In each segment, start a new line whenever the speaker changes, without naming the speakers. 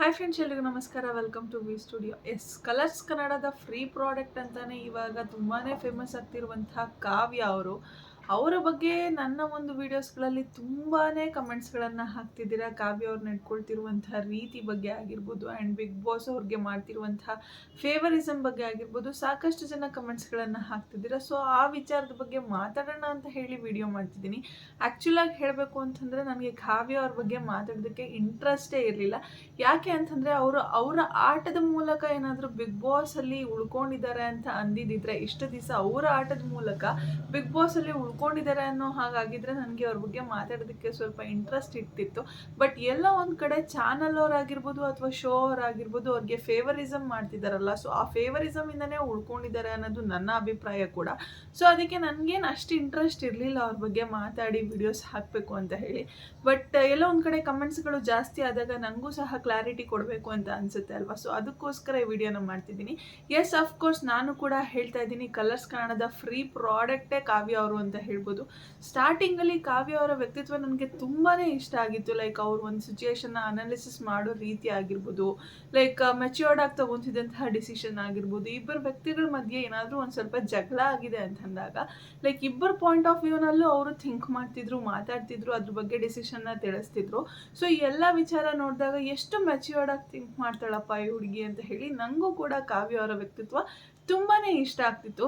Hi friends ಎಲ್ರಿಗೂ ನಮಸ್ಕಾರ. Welcome to V studio S Colors ಕನ್ನಡದ ಫ್ರೀ ಪ್ರಾಡಕ್ಟ್ ಅಂತಲೇ ಇವಾಗ ತುಂಬಾ ಫೇಮಸ್ ಆಗ್ತಿರುವಂತಹ ಕಾವ್ಯ ಅವರು. ಅವರ ಬಗ್ಗೆ ನನ್ನ ಒಂದು ವಿಡಿಯೋಸ್ಗಳಲ್ಲಿ ತುಂಬಾ ಕಮೆಂಟ್ಸ್ಗಳನ್ನು ಹಾಕ್ತಿದ್ದೀರಾ? ಕಾವ್ಯ ಅವ್ರು ನಡ್ಕೊಳ್ತಿರುವಂತಹ ರೀತಿ ಬಗ್ಗೆ ಆಗಿರ್ಬೋದು ಆ್ಯಂಡ್ ಬಿಗ್ ಬಾಸ್ ಅವ್ರಿಗೆ ಮಾಡ್ತಿರುವಂತಹ ಫೇವರಿಸಮ್ ಬಗ್ಗೆ ಆಗಿರ್ಬೋದು ಸಾಕಷ್ಟು ಜನ ಕಮೆಂಟ್ಸ್ಗಳನ್ನು ಹಾಕ್ತಿದ್ದೀರಾ? ಸೊ ಆ ವಿಚಾರದ ಬಗ್ಗೆ ಮಾತಾಡೋಣ ಅಂತ ಹೇಳಿ ವಿಡಿಯೋ ಮಾಡ್ತಿದ್ದೀನಿ. ಆ್ಯಕ್ಚುಲಾಗಿ ಹೇಳಬೇಕು ಅಂತಂದರೆ ನನಗೆ ಕಾವ್ಯ ಅವ್ರ ಬಗ್ಗೆ ಮಾತಾಡೋದಕ್ಕೆ ಇಂಟ್ರೆಸ್ಟೇ ಇರಲಿಲ್ಲ. ಯಾಕೆ ಅಂತಂದರೆ ಅವರು ಅವರ ಆಟದ ಮೂಲಕ ಏನಾದರೂ ಬಿಗ್ ಬಾಸಲ್ಲಿ ಉಳ್ಕೊಂಡಿದ್ದಾರೆ ಅಂತ ಅಂದಿದ್ದಿದ್ರೆ ಇಷ್ಟು ದಿವಸ ಅವರ ಆಟದ ಮೂಲಕ ಬಿಗ್ ಬಾಸಲ್ಲಿ ಉಳ್ಕೊಂಡಿದ್ದಾರೆ ಅನ್ನೋ ಹಾಗಾಗಿದ್ರೆ ನನಗೆ ಅವ್ರ ಬಗ್ಗೆ ಮಾತಾಡೋದಕ್ಕೆ ಸ್ವಲ್ಪ ಇಂಟ್ರೆಸ್ಟ್ ಇರ್ತಿತ್ತು. ಬಟ್ ಎಲ್ಲ ಒಂದು ಕಡೆ ಚಾನಲ್ ಅವರಾಗಿರ್ಬೋದು ಅಥವಾ ಶೋ ಅವರಾಗಿರ್ಬೋದು ಅವ್ರಿಗೆ ಫೇವರಿಸಮ್ ಮಾಡ್ತಿದ್ದಾರಲ್ಲ ಸೊ ಆ ಫೇವರಿಸಮಿಂದನೇ ಉಳ್ಕೊಂಡಿದ್ದಾರೆ ಅನ್ನೋದು ನನ್ನ ಅಭಿಪ್ರಾಯ ಕೂಡ. ಸೊ ಅದಕ್ಕೆ ನನಗೇನು ಅಷ್ಟು ಇಂಟ್ರೆಸ್ಟ್ ಇರಲಿಲ್ಲ ಅವ್ರ ಬಗ್ಗೆ ಮಾತಾಡಿ ವಿಡಿಯೋಸ್ ಹಾಕಬೇಕು ಅಂತ ಹೇಳಿ. ಬಟ್ ಎಲ್ಲ ಒಂದು ಕಡೆ ಕಮೆಂಟ್ಸ್ಗಳು ಜಾಸ್ತಿ ಆದಾಗ ನನಗೂ ಸಹ ಕ್ಲಾರಿಟಿ ಕೊಡಬೇಕು ಅಂತ ಅನಿಸುತ್ತೆ ಅಲ್ವಾ? ಸೊ ಅದಕ್ಕೋಸ್ಕರ ಈ ವಿಡಿಯೋನ ಮಾಡ್ತಿದ್ದೀನಿ. ಎಸ್ ಅಫ್ಕೋರ್ಸ್ ನಾನು ಕೂಡ ಹೇಳ್ತಾ ಇದ್ದೀನಿ ಕಲರ್ಸ್ ಕನ್ನಡದ ಫ್ರೀ ಪ್ರಾಡಕ್ಟೇ ಕಾವ್ಯ ಅವರು ಅಂತ ಹೇಳ್ಬೋದು. ಸ್ಟಾರ್ಟಿಂಗಲ್ಲಿ ಕಾವ್ಯ ಅವರ ವ್ಯಕ್ತಿತ್ವ ನನಗೆ ತುಂಬಾ ಇಷ್ಟ ಆಗಿತ್ತು. ಲೈಕ್ ಅವ್ರು ಒಂದು ಸಿಚುಯೇಷನ್ನ ಅನಾಲಿಸಿಸ್ ಮಾಡೋ ರೀತಿ ಆಗಿರ್ಬೋದು. ಲೈಕ್ ಮೆಚ್ಯೂರ್ಡ್ ಆಗಿ ತಗೊಂತಿದ್ದಂತಹ ಡಿಸಿಷನ್ ಆಗಿರ್ಬೋದು. ಇಬ್ಬರು ವ್ಯಕ್ತಿಗಳ ಮಧ್ಯೆ ಏನಾದರೂ ಒಂದು ಸ್ವಲ್ಪ ಜಗಳ ಆಗಿದೆ ಅಂತಂದಾಗ ಲೈಕ್ ಇಬ್ಬರು ಪಾಯಿಂಟ್ ಆಫ್ ವ್ಯೂನಲ್ಲೂ ಅವರು ಥಿಂಕ್ ಮಾಡ್ತಿದ್ರು, ಮಾತಾಡ್ತಿದ್ರು, ಅದ್ರ ಬಗ್ಗೆ ಡಿಸಿಷನ್ನ ತಿಳಿಸ್ತಿದ್ರು. ಸೊ ಈ ಎಲ್ಲ ವಿಚಾರ ನೋಡಿದಾಗ ಎಷ್ಟು ಮೆಚ್ಯೂರ್ಡ್ ಆಗಿ ಥಿಂಕ್ ಮಾಡ್ತಾಳಪ್ಪ ಈ ಹುಡುಗಿ ಅಂತ ಹೇಳಿ ನನಗೂ ಕೂಡ ಕಾವ್ಯ ಅವರ ವ್ಯಕ್ತಿತ್ವ ತುಂಬಾ ಇಷ್ಟ ಆಗ್ತಿತ್ತು.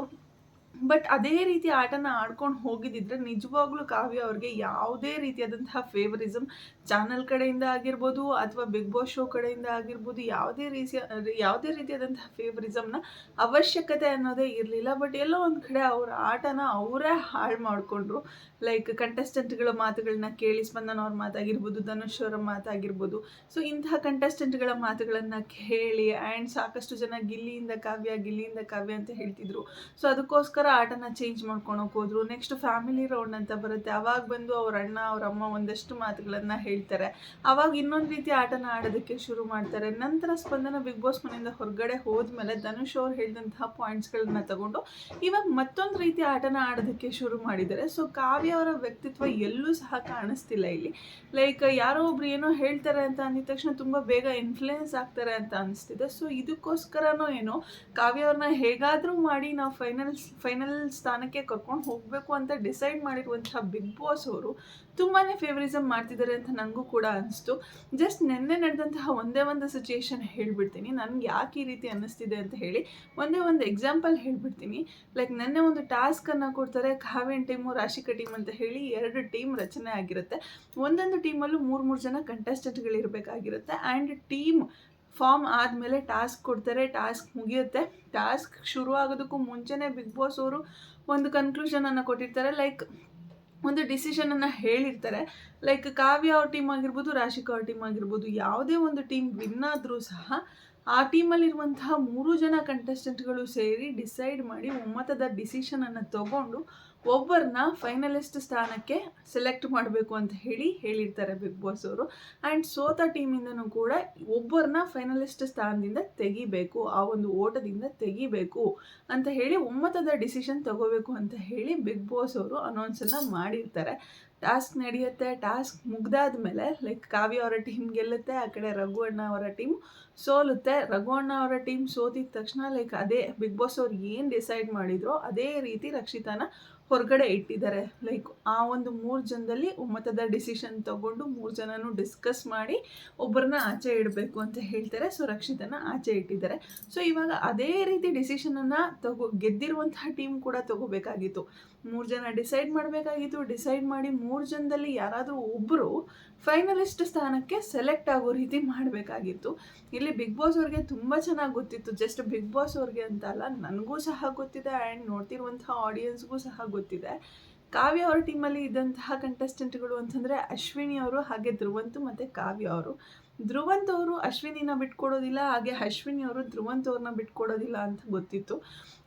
ಬಟ್ ಅದೇ ರೀತಿ ಆಟನ ಆಡ್ಕೊಂಡು ಹೋಗಿದ್ದಿದ್ರೆ ನಿಜವಾಗ್ಲೂ ಕಾವ್ಯ ಅವ್ರಿಗೆ ಯಾವುದೇ ರೀತಿಯಾದಂತಹ ಫೇವರಿಸಮ್ ಚಾನಲ್ ಕಡೆಯಿಂದ ಆಗಿರ್ಬೋದು ಅಥವಾ ಬಿಗ್ ಬಾಸ್ ಶೋ ಕಡೆಯಿಂದ ಆಗಿರ್ಬೋದು ಯಾವುದೇ ರೀತಿಯ, ಯಾವುದೇ ರೀತಿಯಾದಂತಹ ಫೇವರಿಸಮ್ನ ಅವಶ್ಯಕತೆ ಅನ್ನೋದೇ ಇರಲಿಲ್ಲ. ಬಟ್ ಎಲ್ಲೋ ಒಂದು ಕಡೆ ಅವರ ಆಟನ ಅವರೇ ಹಾಳು ಮಾಡಿಕೊಂಡ್ರು. ಲೈಕ್ ಕಂಟೆಸ್ಟೆಂಟ್ಗಳ ಮಾತುಗಳನ್ನ ಕೇಳಿ ಸ್ಪಂದನ ಅವ್ರ ಮಾತಾಗಿರ್ಬೋದು, ಧನುಷ್ ಅವರ ಮಾತಾಗಿರ್ಬೋದು. ಸೊ ಇಂತಹ ಕಂಟೆಸ್ಟೆಂಟ್ಗಳ ಮಾತುಗಳನ್ನು ಕೇಳಿ ಆ್ಯಂಡ್ ಸಾಕಷ್ಟು ಜನ ಗಿಲ್ಲಿಯಿಂದ ಕಾವ್ಯ ಗಿಲ್ಲಿಯಿಂದ ಕಾವ್ಯ ಅಂತ ಹೇಳ್ತಿದ್ರು. ಸೊ ಅದಕ್ಕೋಸ್ಕರ ಆಟನ ಚೇಂಜ್ ಮಾಡ್ಕೊಳಕ್ಕೆ ಹೋದ್ರು. ನೆಕ್ಸ್ಟ್ ಫ್ಯಾಮಿಲಿ ರೌಂಡ್ ಅಂತ ಬರುತ್ತೆ. ಅವಾಗ ಬಂದು ಅವ್ರ ಅಣ್ಣ, ಅವ್ರ ಅಮ್ಮ ಒಂದಷ್ಟು ಮಾತುಗಳನ್ನು ಹೇಳ್ತಾರೆ. ಅವಾಗ ಇನ್ನೊಂದು ರೀತಿ ಆಟನ ಆಡೋದಕ್ಕೆ ಶುರು ಮಾಡ್ತಾರೆ. ನಂತರ ಸ್ಪಂದನ ಬಿಗ್ ಬಾಸ್ ಮನೆಯಿಂದ ಹೊರಗಡೆ ಹೋದ್ಮೇಲೆ ಧನುಷ್ ಅವ್ರು ಹೇಳಿದಂತಹ ಪಾಯಿಂಟ್ಸ್ಗಳನ್ನ ತಗೊಂಡು ಇವಾಗ ಮತ್ತೊಂದು ರೀತಿ ಆಟನ ಆಡೋದಕ್ಕೆ ಶುರು ಮಾಡಿದ್ದಾರೆ. ಸೊ ಕಾವ್ಯ ಅವರ ವ್ಯಕ್ತಿತ್ವ ಎಲ್ಲೂ ಸಹ ಕಾಣಿಸ್ತಿಲ್ಲ ಇಲ್ಲಿ. ಲೈಕ್ ಯಾರೋ ಒಬ್ರು ಏನೋ ಹೇಳ್ತಾರೆ ಅಂತ ಅಂದಿದ ತಕ್ಷಣ ತುಂಬ ಬೇಗ ಇನ್ಫ್ಲೂಯೆನ್ಸ್ ಆಗ್ತಾರೆ ಅಂತ ಅನಿಸ್ತಿದೆ. ಸೊ ಇದಕ್ಕೋಸ್ಕರನೋ ಏನೋ ಕಾವ್ಯ ಅವ್ರನ್ನ ಹೇಗಾದರೂ ಮಾಡಿ ನಾವು ಫೈನಲ್ ಫೈನಲ್ ಸ್ಥಾನಕ್ಕೆ ಕರ್ಕೊಂಡು ಹೋಗಬೇಕು ಅಂತ ಡಿಸೈಡ್ ಮಾಡಿರುವಂತಹ ಬಿಗ್ ಬಾಸ್ ಅವರು ತುಂಬಾ ಫೇವರಿಸಮ್ ಮಾಡ್ತಿದ್ದಾರೆ ಅಂತ ನನಗೂ ಕೂಡ ಅನಿಸ್ತು. ಜಸ್ಟ್ ನಿನ್ನೆ ನಡೆದಂತಹ ಒಂದೇ ಒಂದು ಸಿಚುಯೇಷನ್ ಹೇಳಿಬಿಡ್ತೀನಿ. ನನಗೆ ಯಾಕೆ ಈ ರೀತಿ ಅನ್ನಿಸ್ತಿದೆ ಅಂತ ಹೇಳಿ ಒಂದೇ ಒಂದು ಎಕ್ಸಾಂಪಲ್ ಹೇಳಿಬಿಡ್ತೀನಿ. ಲೈಕ್ ನೆನ್ನೆ ಒಂದು ಟಾಸ್ಕನ್ನು ಕೊಡ್ತಾರೆ ಕಾವೇನ್ ಟೀಮು ರಾಶಿಕ ಟೀಮ್ ಅಂತ ಹೇಳಿ ಎರಡು ಟೀಮ್ ರಚನೆ ಆಗಿರುತ್ತೆ. ಒಂದೊಂದು ಟೀಮಲ್ಲೂ ಮೂರು ಮೂರು ಜನ ಕಂಟೆಸ್ಟೆಂಟ್ಗಳಿರಬೇಕಾಗಿರುತ್ತೆ ಆ್ಯಂಡ್ ಟೀಮ್ ಫಾರ್ಮ್ ಆದಮೇಲೆ ಟಾಸ್ಕ್ ಕೊಡ್ತಾರೆ, ಟಾಸ್ಕ್ ಮುಗಿಯುತ್ತೆ. ಟಾಸ್ಕ್ ಶುರು ಆಗೋದಕ್ಕೂ ಮುಂಚೆನೇ ಬಿಗ್ ಬಾಸ್ ಅವರು ಒಂದು ಕನ್ಕ್ಲೂಷನನ್ನು ಕೊಟ್ಟಿರ್ತಾರೆ. ಲೈಕ್ ಒಂದು ಡಿಸಿಷನನ್ನು ಹೇಳಿರ್ತಾರೆ. ಲೈಕ್ ಕಾವ್ಯ ಅವ್ರ ಟೀಮ್ ಆಗಿರ್ಬೋದು, ರಾಶಿಕಾ ಅವ್ರ ಟೀಮ್ ಆಗಿರ್ಬೋದು, ಯಾವುದೇ ಒಂದು ಟೀಮ್ ವಿನ್ ಆದರೂ ಸಹ ಆ ಟೀಮಲ್ಲಿರುವಂತಹ ಮೂರು ಜನ ಕಂಟೆಸ್ಟೆಂಟ್ಗಳು ಸೇರಿ ಡಿಸೈಡ್ ಮಾಡಿ ಒಮ್ಮತದ ಡಿಸಿಷನನ್ನು ತಗೊಂಡು ಒಬ್ಬರನ್ನ ಫೈನಲಿಸ್ಟ್ ಸ್ಥಾನಕ್ಕೆ ಸೆಲೆಕ್ಟ್ ಮಾಡಬೇಕು ಅಂತ ಹೇಳಿ ಹೇಳಿರ್ತಾರೆ ಬಿಗ್ ಬಾಸ್ ಅವರು. ಆ್ಯಂಡ್ ಸೋತ ಟೀಮಿಂದನೂ ಕೂಡ ಒಬ್ಬರನ್ನ ಫೈನಲಿಸ್ಟ್ ಸ್ಥಾನದಿಂದ ತೆಗಿಬೇಕು, ಆ ಒಂದು ಓಟದಿಂದ ತೆಗಿಬೇಕು ಅಂತ ಹೇಳಿ ಒಮ್ಮತದ ಡಿಸಿಷನ್ ತಗೋಬೇಕು ಅಂತ ಹೇಳಿ ಬಿಗ್ ಬಾಸ್ ಅವರು ಅನೌನ್ಸನ್ನು ಮಾಡಿರ್ತಾರೆ. ಟಾಸ್ಕ್ ನಡೆಯುತ್ತೆ ಟಾಸ್ಕ್ ಮುಗ್ದಾದ ಮೇಲೆ ಲೈಕ್ ಕಾವ್ಯ ಅವರ ಟೀಮ್ ಗೆಲ್ಲುತ್ತೆ, ಆ ಕಡೆ ರಘು ಅಣ್ಣ ಅವರ ಟೀಮ್ ಸೋಲುತ್ತೆ. ರಘು ಅಣ್ಣ ಅವರ ಟೀಮ್ ಸೋತಿದ ತಕ್ಷಣ ಲೈಕ್ ಅದೇ ಬಿಗ್ ಬಾಸ್ ಅವ್ರು ಏನು ಡಿಸೈಡ್ ಮಾಡಿದ್ರು ಅದೇ ರೀತಿ ರಕ್ಷಿತಾನ ಹೊರಗಡೆ ಇಟ್ಟಿದ್ದಾರೆ. ಲೈಕ್ ಆ ಒಂದು ಮೂರು ಜನದಲ್ಲಿ ಒಮ್ಮತದ ಡಿಸಿಷನ್ ತಗೊಂಡು ಮೂರು ಜನನೂ ಡಿಸ್ಕಸ್ ಮಾಡಿ ಒಬ್ಬರನ್ನ ಆಚೆ ಇಡಬೇಕು ಅಂತ ಹೇಳ್ತಾರೆ. ಸೊ ರಕ್ಷಿತನ ಆಚೆ ಇಟ್ಟಿದ್ದಾರೆ. ಸೊ ಇವಾಗ ಅದೇ ರೀತಿ ಡಿಸಿಷನನ್ನು ತಗೋ, ಗೆದ್ದಿರುವಂತಹ ಟೀಮ್ ಕೂಡ ತಗೋಬೇಕಾಗಿತ್ತು. ಮೂರು ಜನ ಡಿಸೈಡ್ ಮಾಡಬೇಕಾಗಿತ್ತು. ಡಿಸೈಡ್ ಮಾಡಿ ಮೂರು ಜನದಲ್ಲಿ ಯಾರಾದರೂ ಒಬ್ಬರು ಫೈನಲಿಸ್ಟ್ ಸ್ಥಾನಕ್ಕೆ ಸೆಲೆಕ್ಟ್ ಆಗೋ ರೀತಿ ಮಾಡಬೇಕಾಗಿತ್ತು. ಇಲ್ಲಿ ಬಿಗ್ ಬಾಸ್ ಅವ್ರಿಗೆ ತುಂಬ ಚೆನ್ನಾಗಿ ಗೊತ್ತಿತ್ತು. ಜಸ್ಟ್ ಬಿಗ್ ಬಾಸ್ ಅವ್ರಿಗೆ ಅಂತ ಅಲ್ಲ, ನನಗೂ ಸಹ ಗೊತ್ತಿದೆ ಆ್ಯಂಡ್ ನೋಡ್ತಿರುವಂಥ ಆಡಿಯನ್ಸ್ಗೂ ಸಹ ಗೊತ್ತಿದೆ. ಕಾವ್ಯ ಅವ್ರ ಟೀಮಲ್ಲಿ ಇದ್ದಂತಹ ಕಂಟೆಸ್ಟೆಂಟ್ಗಳು ಅಂತಂದರೆ ಅಶ್ವಿನಿ ಅವರು, ಹಾಗೆ ಧ್ರುವಂತು ಮತ್ತು ಕಾವ್ಯ ಅವರು. ಧ್ರುವಂತ್ ಅವರು ಅಶ್ವಿನಿನ ಬಿಟ್ಕೊಡೋದಿಲ್ಲ, ಹಾಗೆ ಅಶ್ವಿನಿ ಅವರು ಧ್ರುವಂತ್ ಅವ್ರನ್ನ ಬಿಟ್ಕೊಡೋದಿಲ್ಲ ಅಂತ ಗೊತ್ತಿತ್ತು.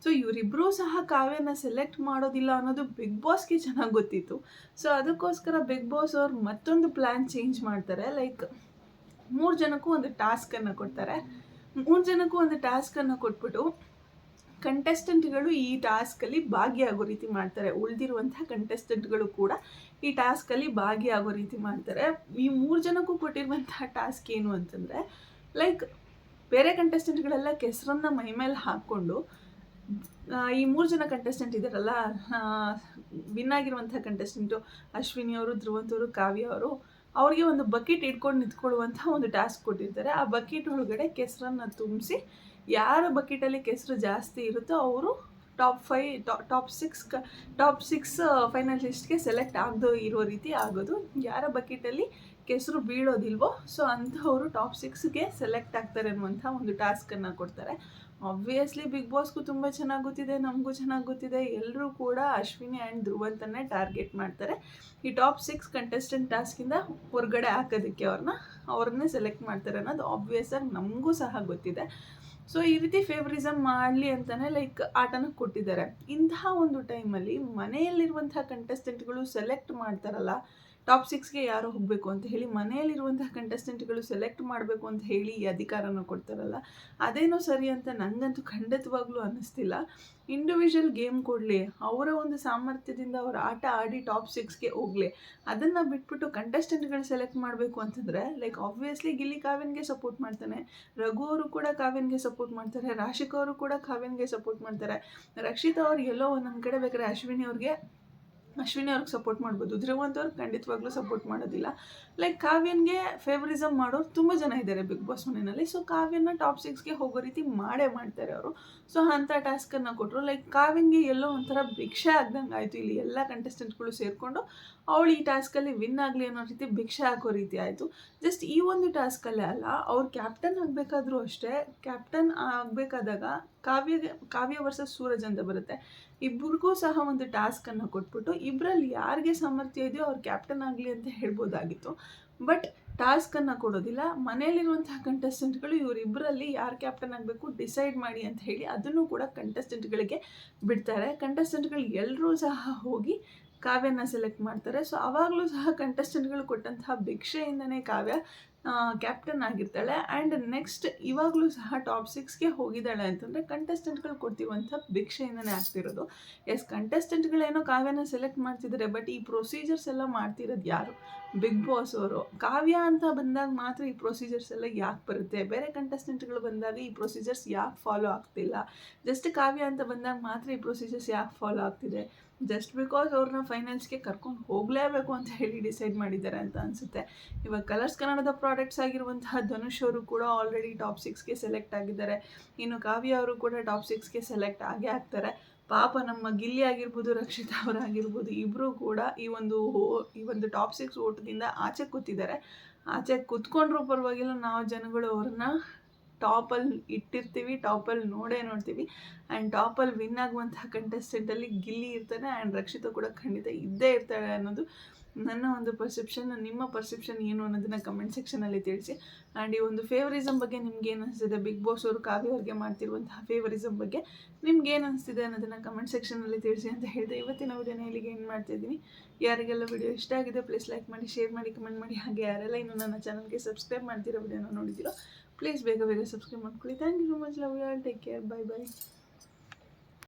ಸೊ ಇವರಿಬ್ಬರೂ ಸಹ ಕಾವ್ಯನ ಸೆಲೆಕ್ಟ್ ಮಾಡೋದಿಲ್ಲ ಅನ್ನೋದು ಬಿಗ್ ಬಾಸ್ಗೆ ಚೆನ್ನಾಗಿ ಗೊತ್ತಿತ್ತು. ಸೊ ಅದಕ್ಕೋಸ್ಕರ ಬಿಗ್ ಬಾಸ್ ಅವ್ರು ಮತ್ತೊಂದು ಪ್ಲ್ಯಾನ್ ಚೇಂಜ್ ಮಾಡ್ತಾರೆ. ಲೈಕ್ ಮೂರು ಜನಕ್ಕೂ ಒಂದು ಟಾಸ್ಕನ್ನು ಕೊಡ್ತಾರೆ. ಮೂರು ಜನಕ್ಕೂ ಒಂದು ಟಾಸ್ಕನ್ನು ಕೊಟ್ಬಿಟ್ಟು ಕಂಟೆಸ್ಟೆಂಟ್ಗಳು ಈ ಟಾಸ್ಕಲ್ಲಿ ಭಾಗಿಯಾಗೋ ರೀತಿ ಮಾಡ್ತಾರೆ. ಉಳಿದಿರುವಂತಹ ಕಂಟೆಸ್ಟೆಂಟ್ಗಳು ಕೂಡ ಈ ಟಾಸ್ಕಲ್ಲಿ ಭಾಗಿಯಾಗೋ ರೀತಿ ಮಾಡ್ತಾರೆ. ಈ ಮೂರು ಜನಕ್ಕೂ ಕೊಟ್ಟಿರುವಂತಹ ಟಾಸ್ಕ್ ಏನು ಅಂತಂದರೆ ಲೈಕ್ ಬೇರೆ ಕಂಟೆಸ್ಟೆಂಟ್ಗಳೆಲ್ಲ ಕೆಸರನ್ನು ಮೈ ಮೇಲೆ ಹಾಕ್ಕೊಂಡು ಈ ಮೂರು ಜನ ಕಂಟೆಸ್ಟೆಂಟ್ ಇದ್ದಾರಲ್ಲ ವಿನ್ ಆಗಿರುವಂಥ ಕಂಟೆಸ್ಟೆಂಟು ಅಶ್ವಿನಿ ಅವರು, ಧ್ರುವಂತ್ ಅವರು, ಕಾವ್ಯ ಅವರು, ಅವ್ರಿಗೆ ಒಂದು ಬಕೆಟ್ ಇಟ್ಕೊಂಡು ನಿಂತ್ಕೊಳ್ಳುವಂಥ ಒಂದು ಟಾಸ್ಕ್ ಕೊಟ್ಟಿರ್ತಾರೆ. ಆ ಬಕೆಟ್ ಒಳಗಡೆ ಕೆಸರನ್ನು ತುಂಬಿಸಿ ಯಾರ ಬಕೆಟಲ್ಲಿ ಕೆಸರು ಜಾಸ್ತಿ ಇರುತ್ತೋ ಅವರು top five top six top six ಫೈನಲಿಸ್ಟ್ಗೆ select ಆಗದೋ ಇರೋ ರೀತಿ ಆಗೋದು. ಯಾರ ಬಕೆಟಲ್ಲಿ ಕೆಸರು ಬೀಳೋದಿಲ್ವೋ, ಸೊ ಅಂಥವರು ಟಾಪ್ ಸಿಕ್ಸ್ಗೆ ಸೆಲೆಕ್ಟ್ ಆಗ್ತಾರೆ ಅನ್ನುವಂಥ ಒಂದು ಟಾಸ್ಕನ್ನು ಕೊಡ್ತಾರೆ. ಆಬ್ವಿಯಸ್ಲಿ ಬಿಗ್ ಬಾಸ್ಗೂ ತುಂಬ ಚೆನ್ನಾಗಿ ಗೊತ್ತಿದೆ, ನಮಗೂ ಚೆನ್ನಾಗಿ ಗೊತ್ತಿದೆ. ಎಲ್ಲರೂ ಕೂಡ ಅಶ್ವಿನಿ ಆ್ಯಂಡ್ ಧ್ರುವಂತನ್ನೇ ಟಾರ್ಗೆಟ್ ಮಾಡ್ತಾರೆ. ಈ ಟಾಪ್ ಸಿಕ್ಸ್ ಕಂಟೆಸ್ಟೆಂಟ್ ಟಾಸ್ಕಿಂದ ಹೊರಗಡೆ ಹಾಕೋದಕ್ಕೆ ಅವ್ರನ್ನ, ಅವ್ರನ್ನೇ ಸೆಲೆಕ್ಟ್ ಮಾಡ್ತಾರೆ ಅನ್ನೋದು ಆಬ್ವಿಯಸ್ ಆಗಿ ನಮಗೂ ಸಹ ಗೊತ್ತಿದೆ. ಸೊ ಈ ರೀತಿ ಫೇವರಿಸಮ್ ಮಾಡಲಿ ಅಂತಲೇ ಲೈಕ್ ಆಟನ ಕೊಟ್ಟಿದ್ದಾರೆ. ಇಂತಹ ಒಂದು ಟೈಮಲ್ಲಿ ಮನೆಯಲ್ಲಿರುವಂತಹ ಕಂಟೆಸ್ಟೆಂಟ್ಗಳು ಸೆಲೆಕ್ಟ್ ಮಾಡ್ತಾರಲ್ಲ ಟಾಪ್ ಸಿಕ್ಸ್ಗೆ ಯಾರು ಹೋಗಬೇಕು ಅಂತ ಹೇಳಿ, ಮನೆಯಲ್ಲಿರುವಂತಹ ಕಂಟೆಸ್ಟೆಂಟ್ಗಳು ಸೆಲೆಕ್ಟ್ ಮಾಡಬೇಕು ಅಂತ ಹೇಳಿ ಈ ಅಧಿಕಾರನ ಕೊಡ್ತಾರಲ್ಲ, ಅದೇನೋ ಸರಿ ಅಂತ ನನಗಂತೂ ಖಂಡಿತವಾಗ್ಲೂ ಅನ್ನಿಸ್ತಿಲ್ಲ. ಇಂಡಿವಿಜುವಲ್ ಗೇಮ್ ಕೊಡಲಿ, ಅವರ ಒಂದು ಸಾಮರ್ಥ್ಯದಿಂದ ಅವರ ಆಟ ಆಡಿ ಟಾಪ್ ಸಿಕ್ಸ್ಗೆ ಹೋಗಲಿ, ಅದನ್ನು ಬಿಟ್ಬಿಟ್ಟು ಕಂಟೆಸ್ಟೆಂಟ್ಗಳು ಸೆಲೆಕ್ಟ್ ಮಾಡಬೇಕು ಅಂತಂದರೆ ಲೈಕ್ ಆಬ್ವಿಯಸ್ಲಿ ಗಿಲ್ಲಿ ಕಾವ್ಯನ್ಗೆ ಸಪೋರ್ಟ್ ಮಾಡ್ತಾನೆ, ರಘು ಅವರು ಕೂಡ ಕಾವ್ಯನ್ಗೆ ಸಪೋರ್ಟ್ ಮಾಡ್ತಾರೆ. ರಾಶಿಕ್ ಅವರು ಕೂಡ ಕಾವ್ಯನ್ಗೆ ಸಪೋರ್ಟ್ ಮಾಡ್ತಾರೆ. ರಕ್ಷಿತಾ ಅವ್ರು ಎಲ್ಲೋ ಒಂದೊಂದು ಕಡೆ ಬೇಕಾದ್ರೆ ಅಶ್ವಿನಿ ಅವ್ರಿಗೆ ಅಶ್ವಿನಿ ಅವ್ರಿಗೆ ಸಪೋರ್ಟ್ ಮಾಡ್ಬೋದು. ಧ್ರುವಂತ್ ಅವ್ರಿಗೆ ಖಂಡಿತವಾಗ್ಲೂ ಸಪೋರ್ಟ್ ಮಾಡೋದಿಲ್ಲ. ಲೈಕ್ ಕಾವ್ಯನ್ಗೆ ಫೇವರಿಸಮ್ ಮಾಡೋರು ತುಂಬ ಜನ ಇದ್ದಾರೆ ಬಿಗ್ ಬಾಸ್ ಮನೆಯಲ್ಲಿ. ಸೊ ಕಾವ್ಯನ ಟಾಪ್ ಸಿಕ್ಸ್ಗೆ ಹೋಗೋ ರೀತಿ ಮಾಡೇ ಮಾಡ್ತಾರೆ ಅವರು. ಸೊ ಅಂಥ ಟಾಸ್ಕನ್ನು ಕೊಟ್ಟರು ಲೈಕ್ ಕಾವ್ಯನ್ಗೆ ಎಲ್ಲೋ ಒಂಥರ ಭಿಕ್ಷೆ ಆಗ್ದಂಗೆ ಆಯಿತು. ಇಲ್ಲಿ ಎಲ್ಲ ಕಂಟೆಸ್ಟೆಂಟ್ಗಳು ಸೇರಿಕೊಂಡು ಅವಳು ಈ ಟಾಸ್ಕಲ್ಲಿ ವಿನ್ ಆಗಲಿ ಅನ್ನೋ ರೀತಿ ಭಿಕ್ಷೆ ಹಾಕೋ ರೀತಿ ಆಯಿತು. ಜಸ್ಟ್ ಈ ಒಂದು ಟಾಸ್ಕಲ್ಲೇ ಅಲ್ಲ ಅವ್ರು ಕ್ಯಾಪ್ಟನ್ ಆಗಬೇಕಾದ್ರೂ ಅಷ್ಟೇ ಕ್ಯಾಪ್ಟನ್ ಆಗಬೇಕಾದಾಗ ಕಾವ್ಯ ಕಾವ್ಯ ವರ್ಸಸ್ ಸೂರಜ್ ಅಂತ ಬರುತ್ತೆ. ಇಬ್ಬರಿಗೂ ಸಹ ಒಂದು ಟಾಸ್ಕನ್ನು ಕೊಟ್ಬಿಟ್ಟು ಇಬ್ಬರಲ್ಲಿ ಯಾರಿಗೆ ಸಾಮರ್ಥ್ಯ ಇದೆಯೋ ಅವ್ರು ಕ್ಯಾಪ್ಟನ್ ಆಗಲಿ ಅಂತ ಹೇಳ್ಬೋದಾಗಿತ್ತು. ಬಟ್ ಟಾಸ್ಕನ್ನು ಕೊಡೋದಿಲ್ಲ. ಮನೆಯಲ್ಲಿರುವಂತಹ ಕಂಟೆಸ್ಟೆಂಟ್ಗಳು ಇವರಿಬ್ಬರಲ್ಲಿ ಯಾರು ಕ್ಯಾಪ್ಟನ್ ಆಗಬೇಕು ಡಿಸೈಡ್ ಮಾಡಿ ಅಂತ ಹೇಳಿ ಅದನ್ನು ಕೂಡ ಕಂಟೆಸ್ಟೆಂಟ್ಗಳಿಗೆ ಬಿಡ್ತಾರೆ. ಕಂಟೆಸ್ಟೆಂಟ್ಗಳು ಎಲ್ಲರೂ ಸಹ ಹೋಗಿ ಕಾವ್ಯನ ಸೆಲೆಕ್ಟ್ ಮಾಡ್ತಾರೆ. ಸೊ ಆವಾಗಲೂ ಸಹ ಕಂಟೆಸ್ಟೆಂಟ್ಗಳು ಕೊಟ್ಟಂತಹ ಭಿಕ್ಷೆಯಿಂದನೇ ಕಾವ್ಯ ಕ್ಯಾಪ್ಟನ್ ಆಗಿರ್ತಾಳೆ. ಆ್ಯಂಡ್ ನೆಕ್ಸ್ಟ್ ಇವಾಗಲೂ ಸಹ ಟಾಪ್ ಸಿಕ್ಸ್ಗೆ ಹೋಗಿದ್ದಾಳೆ ಅಂತಂದರೆ ಕಂಟೆಸ್ಟೆಂಟ್ಗಳು ಕೊಡ್ತಿರುವಂಥ ಭಿಕ್ಷೆಯಿಂದನೇ ಆಗ್ತಿರೋದು. ಎಸ್ ಕಂಟೆಸ್ಟೆಂಟ್ಗಳೇನೋ ಕಾವ್ಯನ ಸೆಲೆಕ್ಟ್ ಮಾಡ್ತಿದ್ದಾರೆ ಬಟ್ ಈ ಪ್ರೊಸೀಜರ್ಸ್ ಎಲ್ಲ ಮಾಡ್ತಿರೋದು ಯಾರು? ಬಿಗ್ ಬಾಸ್ ಅವರು. ಕಾವ್ಯ ಅಂತ ಬಂದಾಗ ಮಾತ್ರ ಈ ಪ್ರೊಸೀಜರ್ಸ್ ಎಲ್ಲ ಯಾಕೆ ಬರುತ್ತೆ? ಬೇರೆ ಕಂಟೆಸ್ಟೆಂಟ್ಗಳು ಬಂದಾಗ ಈ ಪ್ರೊಸೀಜರ್ಸ್ ಯಾಕೆ ಫಾಲೋ ಆಗ್ತಿಲ್ಲ? ಜಸ್ಟ್ ಕಾವ್ಯ ಅಂತ ಬಂದಾಗ ಮಾತ್ರ ಈ ಪ್ರೊಸೀಜರ್ಸ್ ಯಾಕೆ ಫಾಲೋ ಆಗ್ತಿದೆ? ಜಸ್ಟ್ ಬಿಕಾಸ್ ಅವ್ರನ್ನ ಫೈನಲ್ಸ್ಗೆ ಕರ್ಕೊಂಡು ಹೋಗಲೇಬೇಕು ಅಂತ ಹೇಳಿ ಡಿಸೈಡ್ ಮಾಡಿದ್ದಾರೆ ಅಂತ ಅನಿಸುತ್ತೆ. ಇವಾಗ ಕಲರ್ಸ್ ಕನ್ನಡದ ಪ್ರಾಡಕ್ಟ್ಸ್ ಆಗಿರುವಂತಹ ಧನುಷ್ ಅವರು ಕೂಡ ಆಲ್ರೆಡಿ ಟಾಪ್ ಸಿಕ್ಸ್ಗೆ ಸೆಲೆಕ್ಟ್ ಆಗಿದ್ದಾರೆ. ಇನ್ನು ಕಾವ್ಯ ಅವರು ಕೂಡ ಟಾಪ್ ಸಿಕ್ಸ್ಗೆ ಸೆಲೆಕ್ಟ್ ಆಗೇ ಆಗ್ತಾರೆ. ಪಾಪ ನಮ್ಮ ಗಿಲ್ಲಿ ಆಗಿರ್ಬೋದು, ರಕ್ಷಿತಾ ಅವರಾಗಿರ್ಬೋದು ಇಬ್ಬರೂ ಕೂಡ ಈ ಒಂದು ಈ ಒಂದು ಟಾಪ್ ಸಿಕ್ಸ್ ಓಟದಿಂದ ಆಚೆ ಕೂತಿದ್ದಾರೆ. ಆಚೆ ಕೂತ್ಕೊಂಡ್ರೂ ಪರವಾಗಿಲ್ಲ, ನಾವು ಜನಗಳು ಅವ್ರನ್ನ ಟಾಪಲ್ಲಿ ಇಟ್ಟಿರ್ತೀವಿ ಟಾಪಲ್ಲಿ ನೋಡೇ ನೋಡ್ತೀವಿ. ಆ್ಯಂಡ್ ಟಾಪಲ್ಲಿ ವಿನ್ ಆಗುವಂಥ ಕಂಟೆಸ್ಟೆಂಟಲ್ಲಿ ಗಿಲ್ಲಿ ಇರ್ತಾನೆ ಆ್ಯಂಡ್ ರಕ್ಷಿತ ಕೂಡ ಖಂಡಿತ ಇದ್ದೇ ಇರ್ತಾಳೆ ಅನ್ನೋದು ನನ್ನ ಒಂದು ಪರ್ಸೆಪ್ಷನ್ ನಿಮ್ಮ ಪರ್ಸೆಪ್ಷನ್ ಏನು ಅನ್ನೋದನ್ನು ಕಮೆಂಟ್ ಸೆಕ್ಷನಲ್ಲಿ ತಿಳಿಸಿ. ಆ್ಯಂಡ್ ಈ ಒಂದು ಫೇವರಿಸಮ್ ಬಗ್ಗೆ ನಿಮ್ಗೆ ಏನು ಅನಿಸ್ತಿದೆ? ಬಿಗ್ ಬಾಸ್ ಅವರು ಕಾವ್ಯ ಅವ್ರಿಗೆ ಮಾಡ್ತಿರುವಂತಹ ಫೇವರಿಸಮ್ ಬಗ್ಗೆ ನಿಮ್ಗೆ ಏನು ಅನಿಸ್ತಿದೆ ಅನ್ನೋದನ್ನು ಕಮೆಂಟ್ ಸೆಕ್ಷನಲ್ಲಿ ತಿಳಿಸಿ ಅಂತ ಹೇಳಿದೆ. ಇವತ್ತಿನ ವಿಡಿಯೋನ ಇಲ್ಲಿಗೆ ಏನು ಮಾಡ್ತಿದ್ದೀನಿ ಯಾರಿಗೆಲ್ಲ ವಿಡಿಯೋ ಇಷ್ಟ ಆಗಿದೆ ಪ್ಲೀಸ್ ಲೈಕ್ ಮಾಡಿ ಶೇರ್ ಮಾಡಿ ಕಮೆಂಟ್ ಮಾಡಿ. ಹಾಗೆ ಯಾರೆಲ್ಲ ಇನ್ನು ನನ್ನ ಚಾನಲ್ಗೆ ಸಬ್ಸ್ಕ್ರೈಬ್ ಮಾಡ್ತಿರೋ ವಿಡಿಯೋನ ನೋಡಿದಿರೋ ಪ್ಲೀಸ್ ಬೇಗ ಬೇಗ ಸಬ್ಸ್ಕ್ರೈಬ್ ಮಾಡ್ಕೊಳ್ಳಿ thank you so much love you all take care bye bye